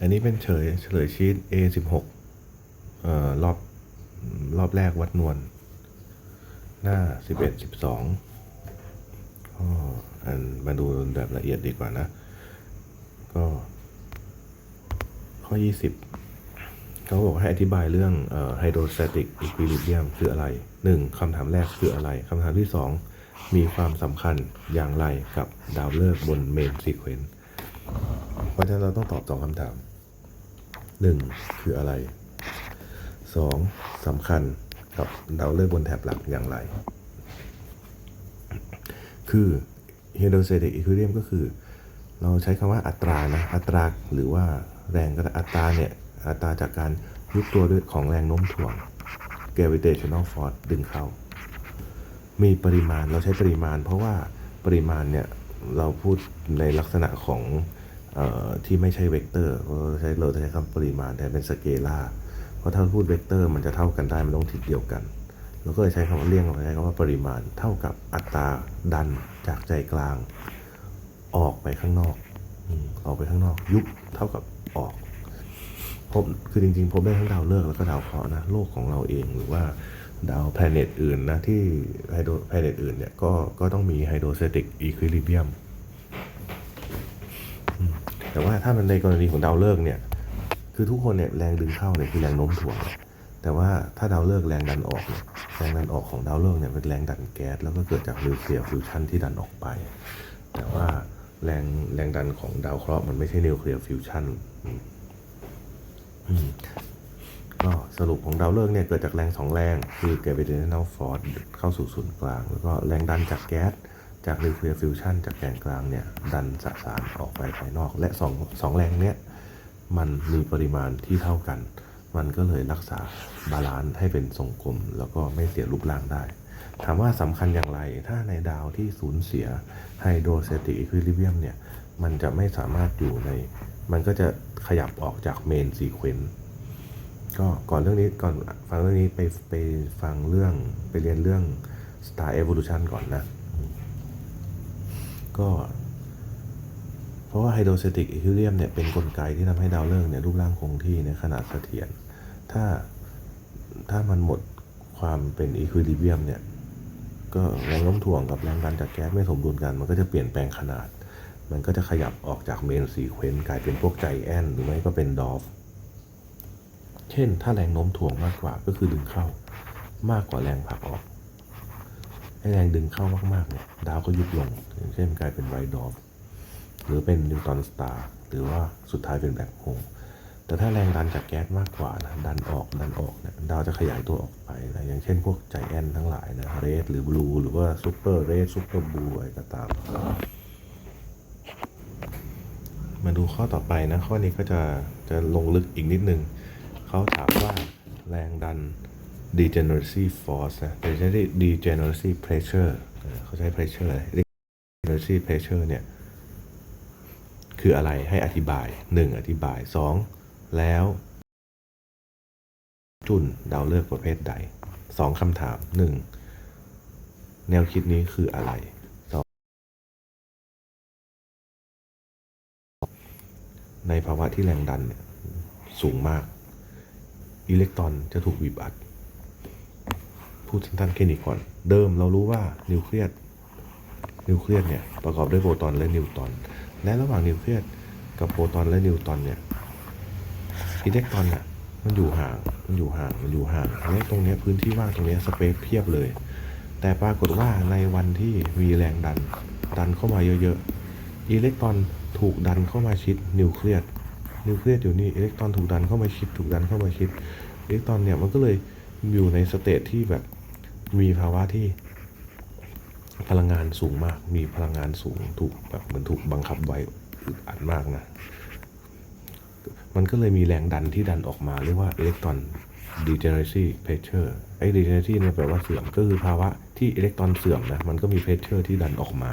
อันนี้เป็นเฉยเฉลยชีต A16 เอ่อรอบรอบแรกวัดนวลหน้า 11 12ก็อันมาดูแบบละเอียดดีกว่านะ ก็ ข้อ 20 เขาบอกให้อธิบายเรื่องไฮโดรส t ติกอีควิลิเบียมคืออะไร 1. คำถามแรกคืออะไรคำถามที่ 2 มีความสำคัญอย่างไรกับดาวฤกษ์บนเมนซีเควนต์ เพราะฉะนั้นเราต้องตอบสองคำถาม 1. คืออะไร 2. สำคัญกับดาวฤกษ์บนแถบหลักอย่างไร คือเฮโดรส t ติกอีควิลิเบียมก็คือ เราใช้คำว่าอัตรานะอัตราหรือว่าแรงก็ได้อัตราเนี่ย อัตราจากการยุบตัวด้วยของแรงโน้มถ่วง gravitational force ดึงเข้า มีปริมาณเราใช้ปริมาณ เพราะว่าปริมาณเนี่ย เราพูดในลักษณะของ ที่ไม่ใช่เวกเตอร์เราใช้เราใช้คำปริมาณแต่เป็นสเกลาเพราะถ้าพูดเวกเตอร์มันจะเท่ากันได้มันต้องทิศเดียวกันเราก็เลยใช้คำว่าเลี่ยงเราใช้คำว่าปริมาณเท่ากับอัตราดันจากใจกลาง ออกไปข้างนอกออกไปข้างนอก ยุบเท่ากับออกพบคือจริงๆพบได้ทั้งดาวฤกษ์แล้วก็ดาวเคราะห์นะโลกของเราเองหรือว่าดาวแพลเน็ตอื่นนะที่ไฮโดรแพลเน็ตอื่นเนี่ยก็ก็ต้องมีไฮโดรส t ติกอีควิลิเบียม แต่ว่าถ้ามันในกรณีของดาวฤกษ์เนี่ยคือทุกคนเนี่ยแรงดึงเข้าเนี่ยคือแรงโน้มถ่วง แต่ว่าถ้าดาวฤกษ์แรงดันออกเนี่ยแรงดันออกของดาวฤกษ์เนี่ยเป็นแรงดันแก๊สแล้วก็เกิดจากนิวเคลียร์ฟิวชันที่ดันออกไป แต่ว่าแรงแรงดันของดาวเคราะห์มันไม่ใช่นิวเคลียร์ฟิวชันก็สรุปของดาวฤกษ์เนี่ยเกิดจากแรงสองแรง คือ gravitational force เข้าสู่ศูนย์กลาง แล้วก็แรงดันจากแก๊ส จากนิวเคลียร์ฟิวชันจากแกนกลางเนี่ยดันสสารออกไปภายนอก และสองสองแรงเนี้ยมันมีปริมาณที่เท่ากัน มันก็เลยรักษาบาลานซ์ให้เป็นทรงกลม แล้วก็ไม่เสียรูปร่างได้ ถามว่าสำคัญอย่างไร ถ้าในดาวที่สูญเสียไฮโดรส t ติอีควิลิเบียมเนี่ยมันจะไม่สามารถอยู่ใน มันก็จะขยับออกจากเมนซีเควนต์ก็ก่อนเรื่องนี้ก่อนฟังเรื่องนี้ไปไปฟังเรื่องไปเรียนเรื่อง Star Evolution ก่อนนะ ก็ เพราะว่าไฮโดรสติกอีควิลิเบียมเนี่ยเป็นกลไกที่ทำให้ดาวฤกษ์เนี่ยรูปร่างคงที่ในขนาดเสถียรถ้าถ้ามันหมดความเป็นอีควิลิเบียมเนี่ยก็แรงโน้มถ่วงกับแรงดันจากแก๊สไม่สมดุลกัน มันก็จะเปลี่ยนแปลงขนาด มันก็จะขยับออกจากเมนซีเควนต์กลายเป็นพวกใจแอนหรือไม่ก็เป็นดอฟเช่น ถ้าแรงโน้มถ่วงมากกว่าก็คือดึงเข้า มากกว่าแรงผลักออก ให้แรงดึงเข้ามากๆเนี่ยดาวก็ยุบลงอย่างเช่นกลายเป็นไวท์ดอฟหรือเป็นนิวตอนสตาร์หรือว่าสุดท้ายเป็นแบล็คโฮลแต่ถ้าแรงดันจากแก๊สมากกว่านะดันออกดันออกเนี่ยดาวจะขยายตัวออกไปนะอย่างเช่นพวกใจแอนทั้งหลายนะเรดหรือบลูหรือว่าซูเปอร์เรดซูเปอร์บลูอะไรก็ตาม มาดูข้อต่อไปนะ ข้อนี้ก็จะจะลงลึกอีกนิดนึงเขาถามว่าแรงดัน degeneracy force นะแต่ใช้ degeneracy pressure เออเขาใช้ pressure อะไร degeneracy pressure เนี่ย คืออะไรให้อธิบาย 1. อธิบาย 2. แล้ว จุนดาวฤกษ์ประเภทใด 2คำถาม 1. แนวคิดนี้คืออะไร 2. ในภาวะที่แรงดันเนี่ยสูงมาก อิเล็กตรอนจะถูกบีบอัด พูดสั้นๆแค่นี้ก่อน เดิมเรารู้ว่านิวเคลียสนิวเคลียสเนี่ยประกอบด้วยโปรตอนและนิวตรอน และระหว่างนิวเคลียสกับโปรตอนและนิวตรอนเนี่ยอิเล็กตรอนอะมันอยู่ห่าง มันอยู่ห่าง มันอยู่ห่างและตรงนี้พื้นที่ว่างตรงนี้สเปซเพียบเลย แต่ปรากฏว่าในวันที่มีแรงดัน ดันเข้ามาเยอะๆ อิเล็กตรอนถูกดันเข้ามาชิดนิวเคลียส นิวเคลียสอยู่นี่ อิเล็กตรอนถูกดันเข้ามาชิด ถูกดันเข้ามาชิด อิเล็กตรอนเนี่ยมันก็เลยอยู่ในสเตจที่แบบ มีภาวะที่พลังงานสูงมาก มีพลังงานสูงถูกแบบเหมือนถูกบังคับไว้อึดอัดมากนะ มันก็เลยมีแรงดันที่ดันออกมาเรียกว่า electron degeneracy pressure ไอ้ degeneracy เนี่ยแปลว่าเสื่อมก็คือภาวะที่อิเล็กตรอนเสื่อมนะ มันก็มี pressure ที่ดันออกมา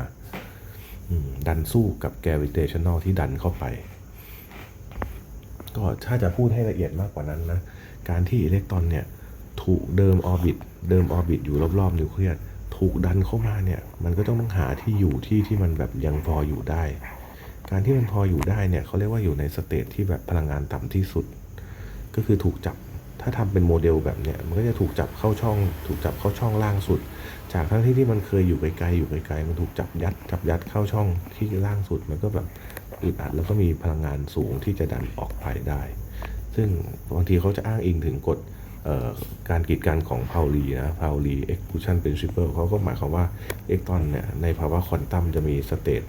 ดันสู้กับ gravitational ที่ดันเข้าไป ก็ถ้าจะพูดให้ละเอียดมากกว่านั้นนะ การที่อิเล็กตรอนเนี่ย ถูกเดิมออร์บิทเดิมออร์บิทอยู่รอบๆนิวเคลียสถูกดันเข้ามาเนี่ย มันก็ต้องต้องหาที่อยู่ที่ที่มันแบบยังพออยู่ได้ การที่มันพออยู่ได้เนี่ยเขาเรียกว่าอยู่ในสเตจที่แบบพลังงานต่ำที่สุด ก็คือถูกจับถ้าทำเป็นโมเดลแบบเนี้ยมันก็จะถูกจับเข้าช่อง ถูกจับเข้าช่องล่างสุด จากทั้งที่ที่มันเคยอยู่ไกลๆอยู่ไกลๆมันถูกจับยัดจับยัดเข้าช่องที่ล่างสุด มันก็แบบอึดอัดแล้วก็มีพลังงานสูงที่จะดันออกไปได้ ซึ่งบางทีเขาจะอ้างอิงถึงกฎ การกีดกันของพาวลีนะพาวลี exclusion principle เขาก็หมายความว่าเอ็กตอนเนี่ยในภาวะควอนตัมจะมีสเตท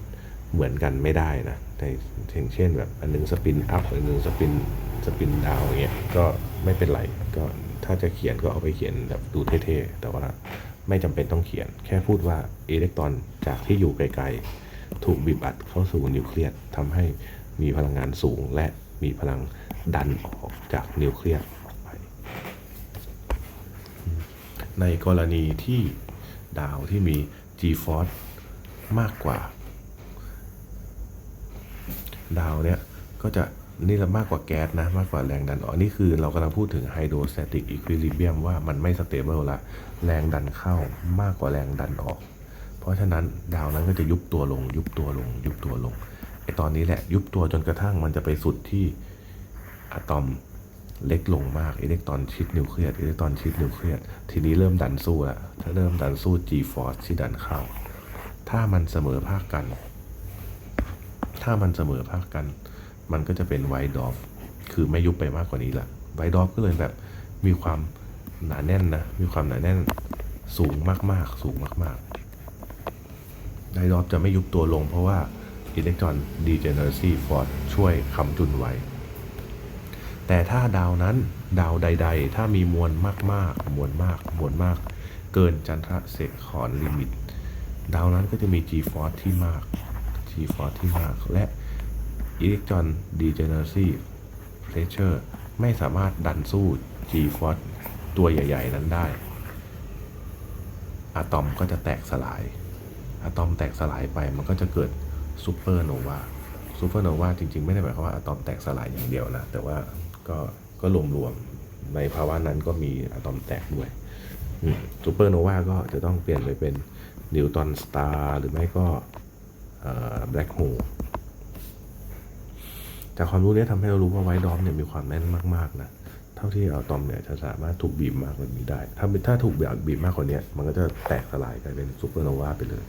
เหมือนกันไม่ได้นะในอย่างเช่นแบบอันหนึงสปินอัพอันหนึงสปินสปินดาวอย่างเงี้ยก็ไม่เป็นไรก็ถ้าจะเขียนก็เอาไปเขียนแบบดูเท่ๆแต่ว่าไม่จำเป็นต้องเขียน แค่พูดว่าอิเล็กตรอนจากที่อยู่ไกลๆ ถูกบีบอัดเข้าสู่นิวเคลียสทำให้มีพลังงานสูงและมีพลังดันออกจากนิวเคลียสออกไป ในกรณีที่ดาวที่มี G-force มากกว่า ดาวเนี้ยก็จะนี่ละมากกว่าแก๊สนะ มากกว่าแรงดันออกนี่คือเรากำลังพูดถึงไฮโดรสแตติกอีควิลิเบียมว่ามันไม่สเตเบิลละแรงดันเข้ามากกว่าแรงดันออก เพราะฉะนั้นดาวนั้นก็จะยุบตัวลง ยุบตัวลง ยุบตัวลงไอตอนนี้แหละยุบตัวจนกระทั่งมันจะไปสุดที่อะตอม เล็กลงมากอิเล็กตรอนชิดนิวเคลียสอิเล็กตรอนชิดนิวเคลียสทีนี้เริ่มดันสู้ละถ้าเริ่มดันสู้ G force ที่ดันเข้า ถ้ามันเสมอภาคกัน ถ้ามันเสมอภาคกัน มันก็จะเป็นไวดอฟคือไม่ยุบไปมากกว่านี้ละไวดอฟก็เลยแบบมีความหนาแน่นนะ มีความหนาแน่นสูงมาก ๆ สูงมากๆไวดอฟจะไม่ยุบตัวลงเพราะว่าอิเล็กตรอนดีเจเนอเรซีฟอร์ช่วยคำจุนไว้ แต่ถ้าดาวนั้นดาวใด ๆ ถ้ามีมวลมากๆ มวลมาก มวลมาก เกินจันทรเศษขอนลิมิต ดาวนั้นก็จะมี G-force ที่มาก G-force ที่มาก และอิเล็กตรอน degeneracy pressure ไม่สามารถดันสู้ G-force ตัวใหญ่ ๆ นั้นได้ อะตอมก็จะแตกสลาย อะตอมแตกสลายไปมันก็จะเกิดซูเปอร์โนวาซูเปอร์โนวาจริง ๆ ไม่ได้หมายความว่าอะตอมแตกสลายอย่างเดียวนะ แต่ว่า ก็ก็รวมๆในภาวะนั้นก็มีอะตอมแตกด้วยซูเปอร์โนวาก็จะต้องเปลี่ยนไปเป็นนิวตอนสตาร์หรือไม่ก็แบล็คโฮลจากความรู้นี้ทำให้เรารู้ว่าไวท์ดอมเนี่ยมีความแน่นมากๆนะเท่าที่อะตอมเนี่ยจะสามารถถูกบีบมากกว่านี้ได้ ถ้าถ้าถูกบีบมากกว่านี้มันก็จะแตกสลายกลายเป็นซูเปอร์โนวาไปเลย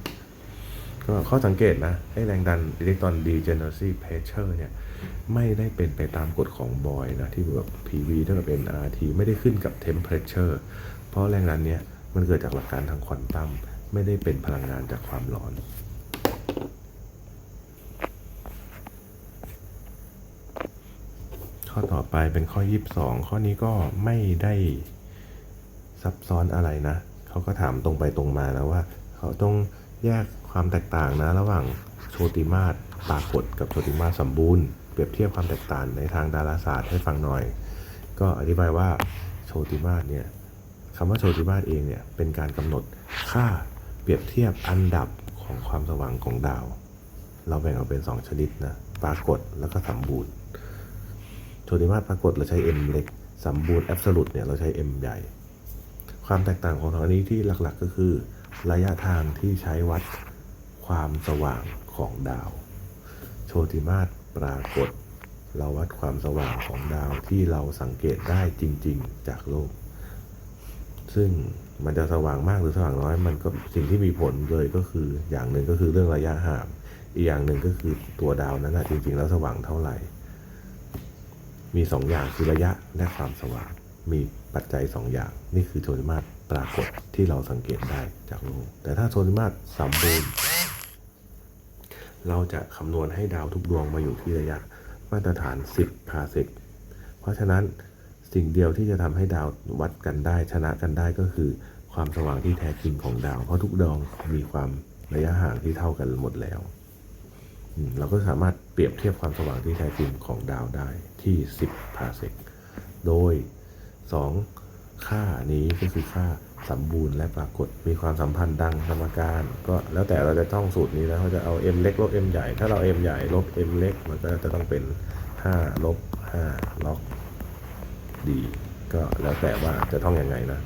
ก็ข้อสังเกตนะให้แรงดันอิเล็กตรอน degeneracy pressure เนี่ย ไม่ได้เป็นไปตามกฎของบอยนะ ที่แบบ PV เท่ากับ nRT ไม่ได้ขึ้นกับ temperature เพราะแรงดันเนี้ยมันเกิดจากหลักการทางควอนตัมไม่ได้เป็นพลังงานจากความร้อนข้อต่อไปเป็นข้อ 22 ข้อนี้ก็ไม่ได้ซับซ้อนอะไรนะ เขาก็ถามตรงไปตรงมานะว่า เขาต้องแยก ความแตกต่างนะระหว่างโชติมาตรปรากฏกับโชติมาตรสมบูรณ์เปรียบเทียบความแตกต่างในทางดาราศาสตร์ให้ฟังหน่อย ก็อธิบายว่าโชติมาตรเนี่ยคำว่าโชติมาตรเองเนี่ยเป็นการกำหนดค่าเปรียบเทียบอันดับของความสว่างของดาว เราแบ่งออกเป็น 2 ชนิดนะปรากฏแล้วก็สมบูรณ์โชติมาตรปรากฏเราใช้ m เล็กสมบูรณ์แอบสูตเนี่ยเราใช้ m ใหญ่ ความแตกต่างของทางอันี้ที่หลักๆก็คือ ระยะทางที่ใช้วัด ความสว่างของดาว โชติมาตรปรากฏ เราวัดความสว่างของดาวที่เราสังเกตได้จริง ๆ จากโลก ซึ่งมันจะสว่างมากหรือสว่างน้อย มันก็สิ่งที่มีผลเลยก็คืออย่างหนึ่งก็คือเรื่องระยะห่าง อีกอย่างหนึ่งก็คือตัวดาวนั้นนะจริง ๆ แล้วสว่างเท่าไหร่ มีสองอย่างคือระยะและความสว่าง มีปัจจัยสองอย่าง นี่คือโทนิมาตรปรากฏที่เราสังเกตได้จากโลก แต่ถ้าโทนิมาตรสมบูรณ์ เราจะคำนวณให้ดาวทุกดวงมาอยู่ที่ระยะมาตรฐาน 10พาเซกเพราะฉะนั้นสิ่งเดียวที่จะทำให้ดาววัดกันได้ชนะกันได้ก็คือ ความสว่างที่แท้จริงของดาว เพราะทุกดวงมีความระยะห่างที่เท่ากันหมดแล้ว เราก็สามารถเปรียบเทียบความสว่างที่แท้จริงของดาวได้ที่ 10พาเซกโดย 2 ค่านี้ก็คือค่าสมบูรณ์และปรากฏมีความสัมพันธ์ดังสมการ ก็แล้วแต่เราจะท่องสูตรนี้นะเขาจะเอา m เล็กลบ m ใหญ่ ถ้าเรา m ใหญ่ลบ m เล็กมันก็จะต้องเป็น 5 ลบ 5 ล็อก d ก็แล้วแต่ว่าจะท่องอยังไงนะ